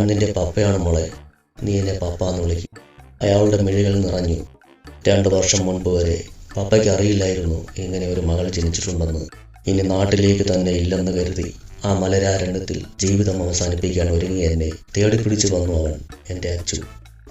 ഞാൻ നിന്റെ പപ്പയാണ് മോളെ. നീ എന്നെ പപ്പ എന്ന് വിളിക്കും. അയാളുടെ മിഴികൾ നിറഞ്ഞു. രണ്ട് വർഷം മുൻപ് വരെ പപ്പയ്ക്ക് അറിയില്ലായിരുന്നു ഇങ്ങനെ ഒരു മകൾ ജനിച്ചിട്ടുണ്ടെന്ന്. ഇനി നാട്ടിലേക്ക് തന്നെ ഇല്ലെന്ന് കരുതി ആ മലരാരണ്യത്തിൽ ജീവിതം അവസാനിപ്പിക്കാൻ ഒരുങ്ങി എന്നെ തേടിപ്പിടിച്ചു വന്നു അവൻ എന്റെ അച്ചു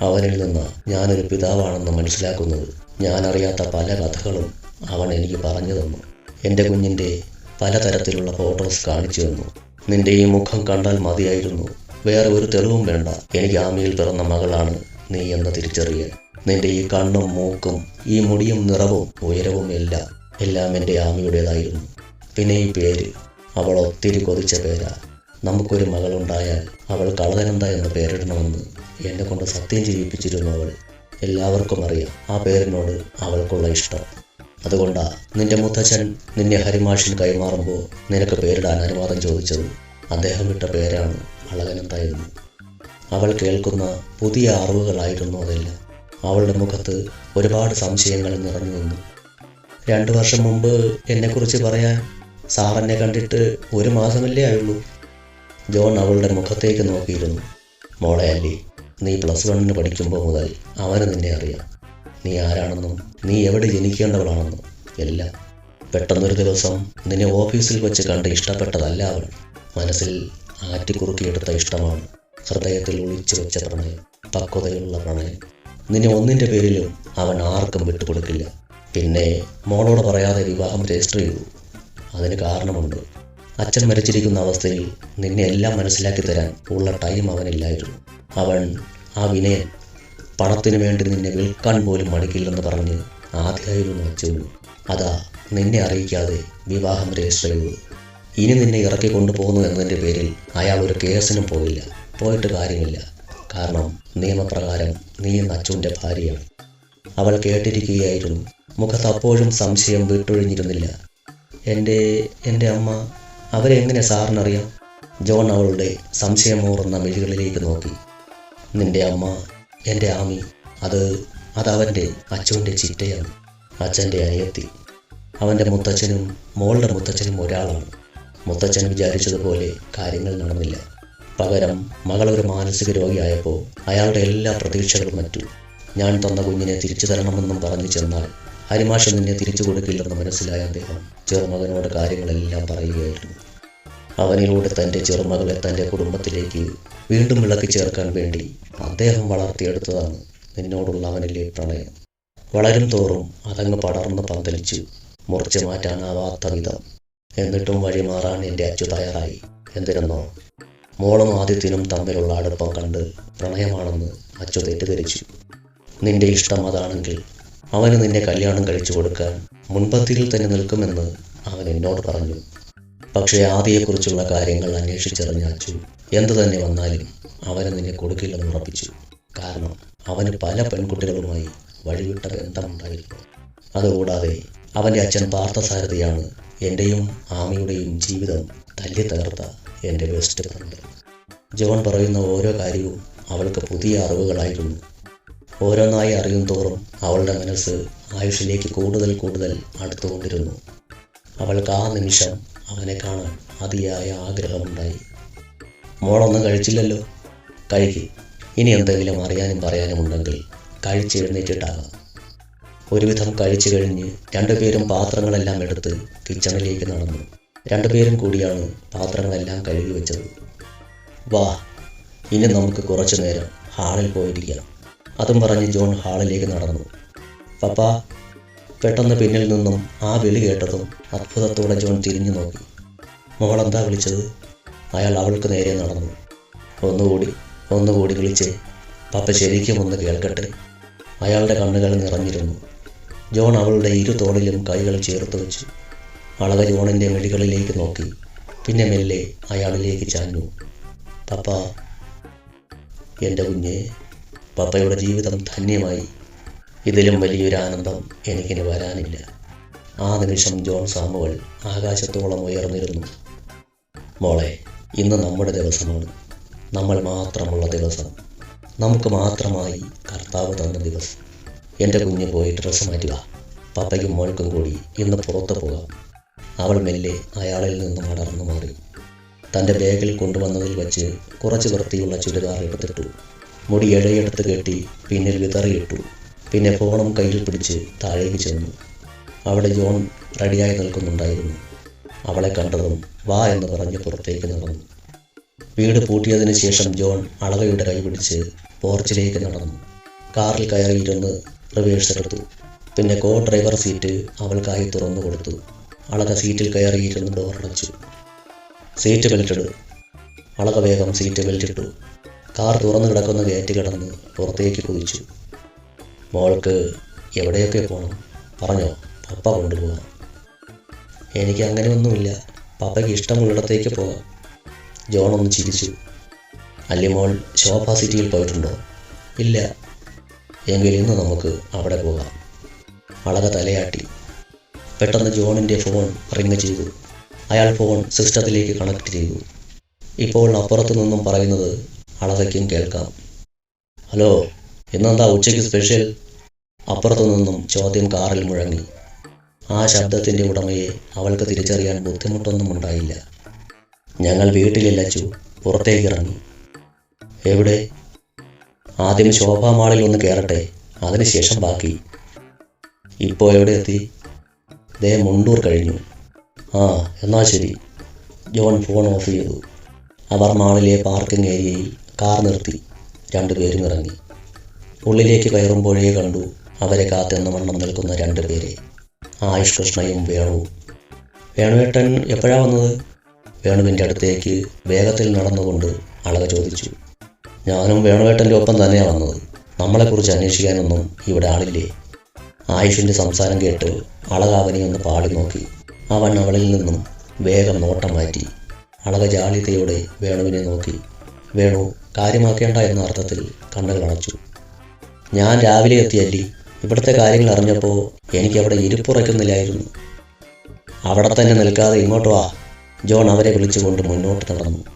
അവനിൽ നിന്ന് ഞാനൊരു പിതാവാണെന്ന് മനസ്സിലാക്കുന്നത് ഞാനറിയാത്ത പല കഥകളും അവൻ എനിക്ക് പറഞ്ഞു തന്നു. എന്റെ കുഞ്ഞിന്റെ പലതരത്തിലുള്ള ഫോട്ടോസ് കാണിച്ചു തന്നു. നിന്റെ ഈ മുഖം കണ്ടാൽ മതിയായിരുന്നു. വേറെ ഒരു തെളിവും വേണ്ട. എനിക്ക് ആമിയിൽ പിറന്ന മകളാണ് നീ എന്ന് തിരിച്ചറിയൽ നിന്റെ ഈ കണ്ണും മൂക്കും ഈ മുടിയും നിറവും ഉയരവും എല്ലാം എല്ലാം എന്റെ ആമിയുടേതായിരുന്നു. പിന്നെ ഈ പേര് അവൾ ഒത്തിരി കൊതിച്ച പേരാ. നമുക്കൊരു മകളുണ്ടായാൽ അവൾ കളതനന്ത എന്ന് പേരിടണമെന്ന് എന്നെ കൊണ്ട് സത്യം ചെയ്യിപ്പിച്ചിരുന്നു അവൾ. എല്ലാവർക്കും അറിയാം ആ പേരിനോട് അവൾക്കുള്ള ഇഷ്ടം. അതുകൊണ്ടാ നിന്റെ മുത്തച്ഛൻ നിന്നെ ഹരിമാഷിന് കൈമാറുമ്പോൾ നിനക്ക് പേരിടാൻ അനുവാദം ചോദിച്ചത്. അദ്ദേഹം ഇട്ട പേരാണ് അളകനന്ത എന്ന് അവൾ കേൾക്കുന്ന പുതിയ അറിവുകളായിരുന്നു അതെല്ലാം അവളുടെ മുഖത്ത് ഒരുപാട് സംശയങ്ങൾ നിറഞ്ഞു നിന്നു. രണ്ടു വർഷം മുമ്പ് എന്നെക്കുറിച്ച് പറയാൻ സാറെന്നെ കണ്ടിട്ട് ഒരു മാസമല്ലേ ആയുള്ളൂ? ജോൺ അവളുടെ മുഖത്തേക്ക് നോക്കിയിരുന്നു. മോളെ നീ പ്ലസ് വണ്ണിന് പഠിക്കുമ്പോൾ മുതൽ അവന് നിന്നെ അറിയാം. നീ ആരാണെന്നും നീ എവിടെ ജനിക്കേണ്ടവളാണെന്നും എല്ലാം. പെട്ടെന്നൊരു ദിവസം നിന്നെ ഓഫീസിൽ വെച്ച് കണ്ട് ഇഷ്ടപ്പെട്ടതല്ല അവൾ. മനസ്സിൽ ആറ്റിക്കുറുക്കിയെടുത്ത ഇഷ്ടമാണ്. ഹൃദയത്തിൽ ഒളിച്ചു വെച്ച പ്രണയം പക്വതയുള്ള പ്രണയം. നിന്നെ ഒന്നിന്റെ പേരിലും അവൻ ആർക്കും വിട്ടുകൊടുക്കില്ല. പിന്നെ മോളോട് പറയാതെ വിവാഹം രജിസ്റ്റർ ചെയ്തു. അതിന് കാരണമുണ്ട്. അച്ഛൻ മരിച്ചിരിക്കുന്ന അവസ്ഥയിൽ നിന്നെ എല്ലാം മനസ്സിലാക്കി തരാൻ ഉള്ള ടൈം അവനില്ലായിരുന്നു. അവൻ ആ വിനയൻ പണത്തിനു വേണ്ടി നിന്നെ വിൽക്കാൻ പോലും മടിക്കില്ലെന്ന് പറഞ്ഞ് ആദ്യമായിരുന്നു അച്ഛനു അതാ നിന്നെ അറിയിക്കാതെ വിവാഹം രജിസ്റ്റർ ചെയ്തു ഇനി നിന്നെ ഇറക്കി കൊണ്ടുപോകുന്നു എന്നതിന്റെ പേരിൽ അയാൾ ഒരു കേസിനും പോയില്ല പോയിട്ട് കാര്യമില്ല. കാരണം നിയമപ്രകാരം നീ എന്ന അച്ഛന്റെ ഭാര്യയാണ്. അവൾ കേട്ടിരിക്കുകയായിരുന്നു. മുഖത്ത് അപ്പോഴും സംശയം വിട്ടൊഴിഞ്ഞിരുന്നില്ല. എന്റെ എന്റെ അമ്മ അവരെ എങ്ങനെ സാറിനറിയാം? ജോൺ അവളുടെ സംശയമൂറുന്ന മിഴികളിലേക്ക് നോക്കി. നിന്റെ അമ്മ എന്റെ ആമി അത് അതവന്റെ അച്ഛന്റെ ചിറ്റയാണ്. അച്ഛന്റെ അനിയത്തി. അവന്റെ മുത്തച്ഛനും മോളുടെ മുത്തച്ഛനും ഒരാളാണ്. മുത്തച്ഛൻ വിചാരിച്ചതുപോലെ കാര്യങ്ങൾ നടന്നില്ല. പകരം മകൾ ഒരു മാനസിക രോഗിയായപ്പോൾ അയാളുടെ എല്ലാ പ്രതീക്ഷകളും മറ്റു. ഞാൻ തന്ന കുഞ്ഞിനെ തിരിച്ചു തരണമെന്നും പറഞ്ഞു ചെന്നാൽ ഹരിമാഷൻ നിന്നെ തിരിച്ചു കൊടുക്കില്ലെന്ന് മനസ്സിലായ അദ്ദേഹം ചെറുമകനോട് കാര്യങ്ങളെല്ലാം പറയുകയായിരുന്നു. അവനിലൂടെ തന്റെ ചെറുമകളെ തന്റെ കുടുംബത്തിലേക്ക് വീണ്ടും വിളക്കി ചേർക്കാൻ വേണ്ടി അദ്ദേഹം വളർത്തിയെടുത്തതാണ് നിന്നോടുള്ള അവനിലെ പ്രണയം. വളരും തോറും അതങ്ങ് പടർന്ന് പന്തലിച്ചു. മുറിച്ചു മാറ്റാനാവാത്ത വിധം എന്നിട്ടും വഴിമാറാൻ എന്റെ അച്ചു തയ്യാറായി. എന്തിരുന്നോ മോളും ആദിത്യനും തമ്മിലുള്ള അടുപ്പം കണ്ട് പ്രണയമാണെന്ന് അച്ചു തെറ്റിദ്ധരിച്ചു. നിന്റെ ഇഷ്ടം അതാണെങ്കിൽ അവന് നിന്നെ കല്യാണം കഴിച്ചു കൊടുക്കാൻ മുൻപത്തിൽ തന്നെ നിൽക്കുമെന്ന് അവൻ എന്നോട് പറഞ്ഞു. പക്ഷേ ആദിയെക്കുറിച്ചുള്ള കാര്യങ്ങൾ അന്വേഷിച്ചറിഞ്ഞ അച്ചു എന്തു തന്നെ വന്നാലും അവന് നിന്നെ കൊടുക്കില്ലെന്ന് ഉറപ്പിച്ചു. കാരണം അവന് പല പെൺകുട്ടികളുമായി വഴിവിട്ട ബന്ധമുണ്ടായിരുന്നു. അതുകൂടാതെ അവന്റെ അച്ഛൻ പാർത്ഥസാരഥിയാണ്. എന്റെയും ആമയുടെയും ജീവിതം തല്ലി തകർത്ത എന്റെ ബെസ്റ്റ് ഫ്രണ്ട്. ജോൺ പറയുന്ന ഓരോ കാര്യവും അവൾക്ക് പുതിയ അറിവുകളായിരുന്നു. ഓരോന്നായി അറിയും തോറും അവളുടെ മനസ്സ് ആയുഷിലേക്ക് കൂടുതൽ കൂടുതൽ അടുത്തുകൊണ്ടിരുന്നു. അവൾക്ക് ആ നിമിഷം അവനെ കാണാൻ അതിയായ ആഗ്രഹമുണ്ടായി. മോളൊന്നും കഴിച്ചില്ലല്ലോ. കഴിക്ക്. ഇനി എന്തെങ്കിലും അറിയാനും പറയാനും ഉണ്ടെങ്കിൽ കഴിച്ചെഴുന്നേറ്റിട്ടാകാം. ഒരുവിധം കഴിച്ചു കഴിഞ്ഞ് രണ്ടുപേരും പാത്രങ്ങളെല്ലാം എടുത്ത് കിച്ചണിലേക്ക് നടന്നു. രണ്ടുപേരും കൂടിയാണ് പാത്രങ്ങളെല്ലാം കഴുകി വെച്ചത്. വാ ഇനി നമുക്ക് കുറച്ചു നേരം ഹാളിൽ പോയിരിക്കാം. അതും പറഞ്ഞ് ജോൺ ഹാളിലേക്ക് നടന്നു. പപ്പ പെട്ടെന്ന് പിന്നിൽ നിന്നും ആ വിളി കേട്ടതും അത്ഭുതത്തോടെ ജോൺ തിരിഞ്ഞു നോക്കി. മോളെന്താ വിളിച്ചത്? അയാൾ അവൾക്ക് നേരെ നടന്നു. ഒന്നുകൂടി ഒന്നുകൂടി വിളിച്ച്. പപ്പ ശരിക്കും ഒന്ന് കേൾക്കട്ടെ. അയാളുടെ കണ്ണുകൾ നിറഞ്ഞിരുന്നു. ജോൺ അവളുടെ ഇരു തോളിലും കൈകൾ ചേർത്ത് വെച്ചു അളക ജോണിന്റെ മെടികളിലേക്ക് നോക്കി. പിന്നെ മെല്ലെ അയാളിലേക്ക് ചാഞ്ഞു. പപ്പ എന്റെ കുഞ്ഞെ പപ്പയുടെ ജീവിതം ധന്യമായി. ഇതിലും വലിയൊരു ആനന്ദം എനിക്കിനി വരാനില്ല. ആ നിമിഷം ജോൺ സാമുവൽ ആകാശത്തോളം ഉയർന്നിരുന്നു. മോളെ ഇന്ന് നമ്മുടെ ദിവസമാണ്. നമ്മൾ മാത്രമുള്ള ദിവസം. നമുക്ക് മാത്രമായി കർത്താവ് തന്ന ദിവസം. എന്റെ കുഞ്ഞ് പോയി ഡ്രസ്സ് മാറ്റുക. പപ്പയ്ക്കും മോൾക്കും കൂടി ഇന്ന് പുറത്തു പോകാം. അവൾ മെല്ലെ അയാളിൽ നിന്നും അടർന്നു മാറി. തന്റെ ബാഗിൽ കൊണ്ടുവന്നതിൽ വെച്ച് കുറച്ച് വൃത്തിയുള്ള ചുരിദാർ എടുത്തിട്ടു. മുടി ഇഴയെടുത്ത് കെട്ടി പിന്നിൽ വിതറിയിട്ടു. പിന്നെ ഫോണും കയ്യിൽ പിടിച്ച് താഴേക്ക് ചെന്നു. അവിടെ ജോൺ റെഡിയായി നിൽക്കുന്നുണ്ടായിരുന്നു. അവളെ കണ്ടതും വാ എന്ന് പറഞ്ഞ് പുറത്തേക്ക് നടന്നു. വീട് പൂട്ടിയതിന് ശേഷം ജോൺ അളകയുടെ കൈ പിടിച്ച് പോർച്ചിലേക്ക് നടന്നു. കാറിൽ കയറിയിരുന്ന് റിവേഴ്സ് എടുത്തു പിന്നെ കോ ഡ്രൈവർ സീറ്റ് അവൾക്കായി തുറന്നു കൊടുത്തു. അളക സീറ്റിൽ കയറിയിരുന്നു ഡോർ അടച്ചു. സീറ്റ് ബെൽറ്റിട് അളക വേഗം സീറ്റ് ബെൽറ്റിട്ടു കാർ തുറന്നു കിടക്കുന്ന ഗേറ്റ് കിടന്ന് പുറത്തേക്ക് കുതിച്ചു. മോൾക്ക് എവിടെയൊക്കെ പോകണം പറഞ്ഞോ പപ്പ കൊണ്ടുപോകാം എനിക്ക് അങ്ങനെയൊന്നുമില്ല. പപ്പയ്ക്ക് ഇഷ്ടമുള്ളിടത്തേക്ക് പോകാം ജോൺ ഒന്ന് ചിരിച്ചു. അല്ലിമോൾ ശോഭ സിറ്റിയിൽ പോയിട്ടുണ്ടോ? ഇല്ല. എങ്കിൽ ഇന്ന് നമുക്ക് അവിടെ പോകാം. വളരെ തലയാട്ടി. പെട്ടെന്ന് ജോണിന്റെ ഫോൺ റിങ് ചെയ്തു. അയാൾ ഫോൺ സിസ്റ്റത്തിലേക്ക് കണക്ട് ചെയ്തു. ഇപ്പോൾ അപ്പുറത്തു നിന്നും പറയുന്നത് അളകയ്ക്കും കേൾക്കാം. ഹലോ ഇന്നെന്താ ഉച്ചയ്ക്ക് സ്പെഷ്യൽ? അപ്പുറത്തു നിന്നും ചോദ്യം കാറിൽ മുഴങ്ങി. ആ ശബ്ദത്തിന്റെ ഉടമയെ അവൾക്ക് തിരിച്ചറിയാൻ ബുദ്ധിമുട്ടൊന്നും ഉണ്ടായില്ല. ഞങ്ങൾ വീട്ടിലില്ലച്ചു പുറത്തേക്ക് ഇറങ്ങി. എവിടെ? ആദ്യം ശോഭാ മാളിൽ ഒന്ന് കയറട്ടെ അതിനുശേഷം ബാക്കി. ഇപ്പോൾ എവിടെ എത്തി? ദേ മുണ്ടൂർ കഴിഞ്ഞു. ആ എന്നാ ശരി. ജോൺ ഫോൺ ഓഫ് ചെയ്തു. അവർ മാളിലെ പാർക്കിംഗ് ഏരിയയിൽ കാർ നിർത്തി. രണ്ടുപേരും ഇറങ്ങി. ഉള്ളിലേക്ക് കയറുമ്പോഴേ കണ്ടു അവരെ കാത്തെന്ന വണ്ണം നിൽക്കുന്ന രണ്ടുപേരെ. ആയുഷ് കൃഷ്ണയും വേണുവും വേണുവേട്ടൻ എപ്പോഴാണ് വന്നത്? വേണുവിന്റെ അടുത്തേക്ക് വേഗത്തിൽ നടന്നുകൊണ്ട് അളക ചോദിച്ചു. ഞാനും വേണുവേട്ടന്റെ ഒപ്പം തന്നെയാണ് വന്നത്. നമ്മളെക്കുറിച്ച് അന്വേഷിക്കാനൊന്നും ഇവിടെ ആളില്ലേ? ആയുഷിന്റെ സംസാരം കേട്ട് അളകാവനെ ഒന്ന് പാടി നോക്കി. അവൻ അവളിൽ നിന്നും വേഗം നോട്ടം മാറ്റി. അളക ജാളിതയോടെ വേണുവിനെ നോക്കി. വേണു കാര്യമാക്കേണ്ട എന്ന അർത്ഥത്തിൽ കണ്ണുകൾ അടച്ചു. ഞാൻ രാവിലെ എത്തിയല്ലി ഇവിടുത്തെ കാര്യങ്ങൾ അറിഞ്ഞപ്പോൾ എനിക്കവിടെ ഇരിപ്പുറയ്ക്കുന്നില്ലായിരുന്നു. അവിടെ തന്നെ നിൽക്കാതെ ഇങ്ങോട്ട് വാ. ജോൺ അവരെ വിളിച്ചുകൊണ്ട് മുന്നോട്ട് നടന്നു.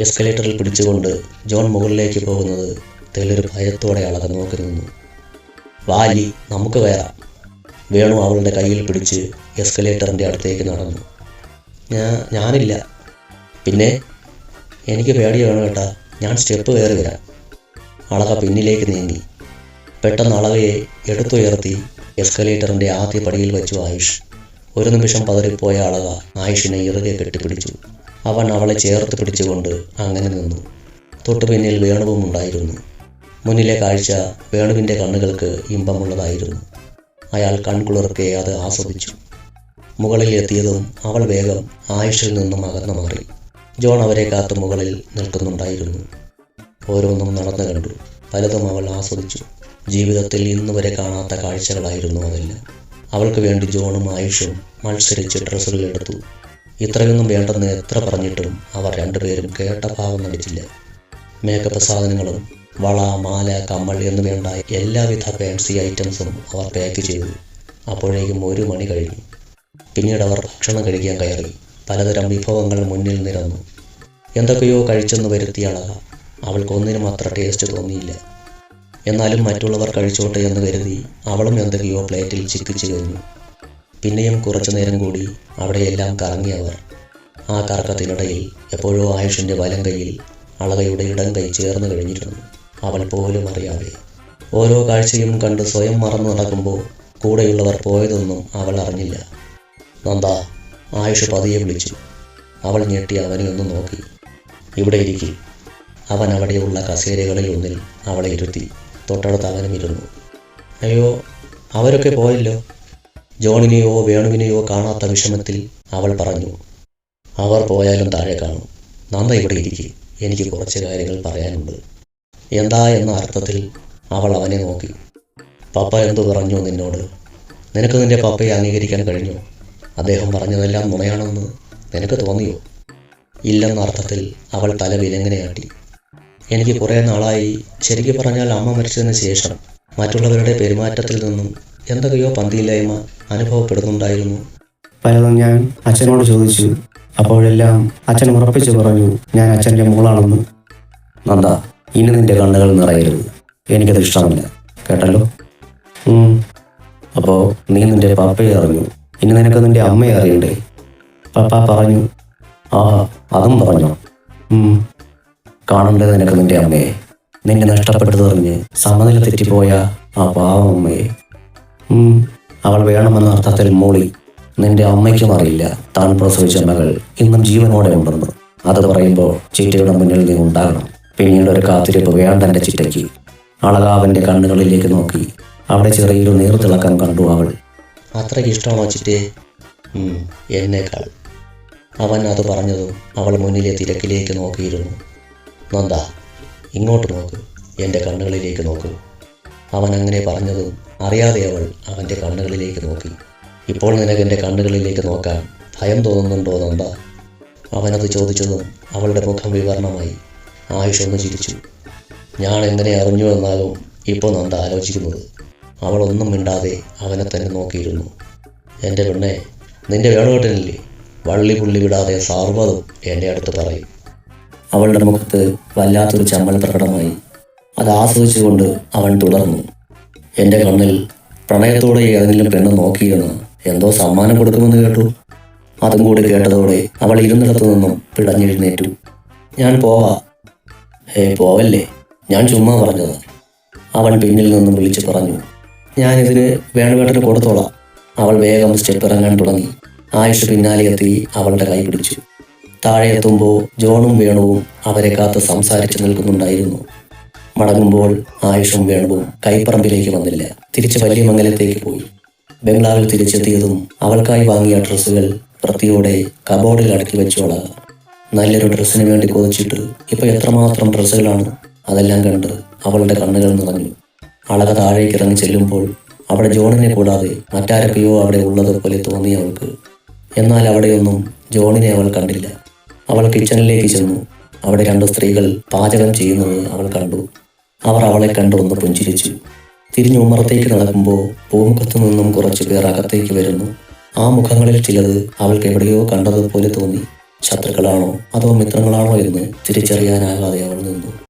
എസ്കലേറ്ററിൽ പിടിച്ചുകൊണ്ട് ജോൺ മുകളിലേക്ക് പോകുന്നത് തെളിയൊരു ഭയത്തോടെ അളകം നോക്കി നിന്നു. വാലി നമുക്ക് കയറാം വേണു അവളുടെ കയ്യിൽ പിടിച്ച് എസ്കലേറ്ററിന്റെ അടുത്തേക്ക് നടന്നു. ഞാൻ ഞാനില്ല. പിന്നെ? എനിക്ക് പേടി വേണം കേട്ടാ. ഞാൻ സ്റ്റെപ്പ് കയറി വരാം. അളക പിന്നിലേക്ക് നീങ്ങി. പെട്ടെന്ന് അളകയെ എടുത്തുയർത്തി എസ്കലേറ്ററിന്റെ ആദ്യ പടിയിൽ വെച്ചു ആയുഷ്. ഒരു നിമിഷം പതറിപ്പോയ അളക ആയുഷിനെ ഇറുകെ കെട്ടിപ്പിടിച്ചു. അവൻ അവളെ ചേർത്ത് പിടിച്ചുകൊണ്ട് അങ്ങനെ നിന്നു. തൊട്ടു പിന്നിൽ വേണുവും ഉണ്ടായിരുന്നു. മുന്നിലെ കാഴ്ച വേണുവിന്റെ കണ്ണുകൾക്ക് ഇമ്പമുള്ളതായിരുന്നു. അയാൾ കൺകുളിർക്കെ അത് ആസ്വദിച്ചു. മുകളിൽ എത്തിയതും അവൾ വേഗം ആയുഷിൽ നിന്നും അകന്നു മാറി. ജോൺ അവരെ കാത്ത് മുകളിൽ നിൽക്കുന്നുണ്ടായിരുന്നു. ഓരോന്നും നടന്നു കണ്ടു. പലതും അവൾ ആസ്വദിച്ചു. ജീവിതത്തിൽ ഇന്നു വരെ കാണാത്ത കാഴ്ചകളായിരുന്നു അതെല്ലാം അവൾക്ക് വേണ്ടി ജോണും ആയുഷും മത്സരിച്ച് ഡ്രസ്സുകൾ എടുത്തു. ഇത്രയൊന്നും വേണ്ടെന്ന് എത്ര പറഞ്ഞിട്ടും അവർ രണ്ടുപേരും കേട്ട ഭാവം നടിച്ചില്ല. മേക്കപ്പ് സാധനങ്ങളും വള മാല കമ്മൾ എന്ന് വേണ്ട എല്ലാവിധ ഫാൻസി ഐറ്റംസും അവർ പാക്ക് ചെയ്തു. അപ്പോഴേക്കും ഒരു മണി കഴിഞ്ഞു. പിന്നീട് അവർ ഭക്ഷണം കഴിക്കാൻ കയറി. പലതരം വിഭവങ്ങൾ മുന്നിൽ നിരന്നു. എന്തൊക്കെയോ കഴിച്ചെന്ന് വരുത്തിയ അളക അവൾക്കൊന്നിനും അത്ര ടേസ്റ്റ് തോന്നിയില്ല. എന്നാലും മറ്റുള്ളവർ കഴിച്ചോട്ടെ എന്ന് കരുതി അവളും എന്തൊക്കെയോ പ്ലേറ്റിൽ ചിക്കിച്ചു കഴിഞ്ഞു. പിന്നെയും കുറച്ചു നേരം കൂടി അവിടെയെല്ലാം കറങ്ങി അവർ. ആ കറക്കത്തിനിടയിൽ എപ്പോഴോ ആയുഷിന്റെ വലം കൈയിൽ അളകയുടെ ഇടം കൈ ചേർന്ന് കഴിഞ്ഞിരുന്നു. അവൾ പോലും അറിയാതെ. ഓരോ കാഴ്ചയും കണ്ട് സ്വയം മറന്നു നടക്കുമ്പോൾ കൂടെയുള്ളവർ പോയതൊന്നും അവൾ അറിഞ്ഞില്ല. നന്ദ ആയുഷ് പതിയെ വിളിച്ചു. അവൾ ഞെട്ടി അവനെ ഒന്ന് നോക്കി. ഇവിടെ ഇരിക്കി. അവൻ അവിടെയുള്ള കസേരകളിൽ ഒന്നിൽ അവളെ ഇരുത്തി. തൊട്ടടുത്ത് അവനും ഇരുന്നു. അയ്യോ അവരൊക്കെ പോയല്ലോ? ജോണിനെയോ വേണുവിനെയോ കാണാത്ത വിഷമത്തിൽ അവൾ പറഞ്ഞു അവർ പോയാലും താഴെ കാണും. നന്ദ ഇവിടെ ഇരിക്കും. എനിക്ക് കുറച്ച് കാര്യങ്ങൾ പറയാനുണ്ട്. എന്താ? എന്ന അർത്ഥത്തിൽ അവൾ അവനെ നോക്കി. പപ്പ എന്തു പറഞ്ഞു നിന്നോട്? നിനക്ക് നിന്റെ പപ്പയെ അംഗീകരിക്കാൻ കഴിഞ്ഞോ? അദ്ദേഹം പറഞ്ഞതെല്ലാം നുണയാണെന്ന് നിനക്ക് തോന്നിയോ? ഇല്ലെന്ന അർത്ഥത്തിൽ അവൾ തല വിലങ്ങനെയാട്ടി എനിക്ക് കുറേ നാളായി. ശരിക്കും പറഞ്ഞാൽ അമ്മ മരിച്ചതിന് ശേഷം മറ്റുള്ളവരുടെ പെരുമാറ്റത്തിൽ നിന്നും എന്തൊക്കെയോ പന്തിയില്ലായ്മ അനുഭവപ്പെടുന്നുണ്ടായിരുന്നു. പലതും ഞാൻ അച്ഛനോട് ചോദിച്ചു. അപ്പോഴെല്ലാം അച്ഛൻ ഉറപ്പിച്ചു പറഞ്ഞു ഞാൻ അച്ഛന്റെ മോളാണെന്ന്. നന്ദ ഇനി നിന്റെ കണ്ണുകൾ നിറയരുത്. എനിക്കത് ഇഷ്ടമല്ല. കേട്ടല്ലോ? അപ്പോൾ അപ്പോ നീ നിന്റെ പാപ്പയെ അറിഞ്ഞു. ഇനി നിനക്ക് നിന്റെ അമ്മയെ അറിയണ്ടേ? പപ്പ പറഞ്ഞു ആ അതും പറഞ്ഞു. കാണണ്ടേ നിനക്ക് നിന്റെ അമ്മയെ? നിന്നെ നഷ്ടപ്പെട്ടു തെറിഞ്ഞ് സമനില തെറ്റിപ്പോയ ആ പാവം അമ്മയെ. അവൾ വേണമെന്ന അർത്ഥത്തിൽ മോളി നിന്റെ അമ്മയ്ക്കും അറിയില്ല. താൻ പ്രസവിച്ച മകൾ ഇന്നും ജീവനോടെ ഉണ്ടെന്ന് അത് പറയുമ്പോൾ ചിറ്റയുടെ മുന്നിൽ നീ ഉണ്ടാകണം. പിന്നീട് ഒരു കാത്തിരിപ്പ് വേണ്ട എന്റെ ചിറ്റയ്ക്ക്. അളകാവന്റെ കണ്ണുകളിലേക്ക് നോക്കി. അവിടെ ചെറിയൊരു നീർത്തിളക്കം കണ്ടു അവൾ. അത്രയ്ക്ക് ഇഷ്ടമാണോ ചിറ്റേ എന്നേക്കാൾ. അവൻ അത് പറഞ്ഞതും അവൾ മുന്നിലെ തിരക്കിലേക്ക് നോക്കിയിരുന്നു. നന്ദ ഇങ്ങോട്ട് നോക്ക്. എന്റെ കണ്ണുകളിലേക്ക് നോക്കൂ. അവൻ അങ്ങനെ പറഞ്ഞതും അറിയാതെ അവൾ അവന്റെ കണ്ണുകളിലേക്ക് നോക്കി. ഇപ്പോൾ നിനക്ക് എന്റെ കണ്ണുകളിലേക്ക് നോക്കാൻ ഭയം തോന്നുന്നുണ്ടോ നന്ദ അവനത് ചോദിച്ചതും അവളുടെ മുഖം വിവരണമായി ആയുഷ് ഒന്ന് ചിരിച്ചു. ഞാൻ എങ്ങനെ അറിഞ്ഞു എന്നാകും ഇപ്പോൾ നന്ദ ആലോചിക്കുന്നത്. അവളൊന്നും മിണ്ടാതെ അവനെ തന്നെ നോക്കിയിരുന്നു. എന്റെ പെണ്ണെ നിന്റെ വേണുകെട്ടനില്ലേ? വള്ളി പുള്ളി വിടാതെ സർവതും എന്റെ അടുത്ത് പറയും. അവളുടെ മുഖത്ത് വല്ലാത്തൊരു ചമ്മൽ പ്രകടമായി അത് ആസ്വദിച്ചുകൊണ്ട് അവൻ തുടർന്നു. എന്റെ കണ്ണിൽ പ്രണയത്തോടെ ഏതെങ്കിലും പെണ്ണ് നോക്കിയെന്ന് എന്തോ സമ്മാനം കൊടുക്കുമെന്ന് കേട്ടു. അതും കൂടി കേട്ടതോടെ അവൾ ഇരുന്നിടത്തു നിന്നും പിടഞ്ഞെഴുന്നേറ്റു. ഞാൻ പോവാ. ഹേ പോവല്ലേ? ഞാൻ ചുമ്മാ പറഞ്ഞത്. അവൻ പിന്നിൽ നിന്നും വിളിച്ചു പറഞ്ഞു. ഞാനിതിന് വേണുവേട്ടന് കൊടുത്തോളാം. അവൾ വേഗം സ്റ്റെപ്പ് ഇറങ്ങാൻ തുടങ്ങി. ആയുഷ് പിന്നാലെ എത്തി അവളുടെ കൈ പിടിച്ചു. താഴെ എത്തുമ്പോൾ ജോണും വേണുവും അവരെ കാത്ത് സംസാരിച്ചു നിൽക്കുന്നുണ്ടായിരുന്നു. മടങ്ങുമ്പോൾ ആയുഷും വേണുവും കൈപ്പറമ്പിലേക്ക് വന്നില്ല. തിരിച്ച് വലിയ മംഗലത്തേക്ക് പോയി. ബംഗ്ലാവിൽ തിരിച്ചെത്തിയതും അവൾക്കായി വാങ്ങിയ ഡ്രസ്സുകൾ വൃത്തിയോടെ കബോർഡിൽ അടക്കി വെച്ചോളാം നല്ലൊരു ഡ്രസ്സിന് വേണ്ടി കൊതിച്ചിട്ട് ഇപ്പൊ എത്രമാത്രം ഡ്രസ്സുകളാണ് അതെല്ലാം കണ്ട് അവളുടെ കണ്ണുകൾ നിറഞ്ഞു. അളക താഴേക്ക് ഇറങ്ങി ചെല്ലുമ്പോൾ അവിടെ ജോണിനെ കൂടാതെ മറ്റാരൊക്കെയോ അവിടെ ഉള്ളതുപോലെ തോന്നി അവൾക്ക്. എന്നാൽ അവിടെയൊന്നും ജോണിനെ അവൾ കണ്ടില്ല. അവൾ കിച്ചണിലേക്ക് ചെന്നു. അവിടെ രണ്ട് സ്ത്രീകൾ പാചകം ചെയ്യുന്നത് അവൾ കണ്ടു. അവർ അവളെ കണ്ട് ഒന്ന് പുഞ്ചിരിച്ചു. തിരിഞ്ഞു ഉമ്മറത്തേക്ക് നടക്കുമ്പോൾ പൂമുഖത്തു നിന്നും കുറച്ചു പേർ അകത്തേക്ക് വരുന്നു. ആ മുഖങ്ങളിൽ ചിലത് അവൾക്ക് എവിടെയോ കണ്ടതുപോലെ തോന്നി. ശത്രുക്കളാണോ അതോ മിത്രങ്ങളാണോ എന്ന് തിരിച്ചറിയാനാകാതെ അവൾ നിന്നു.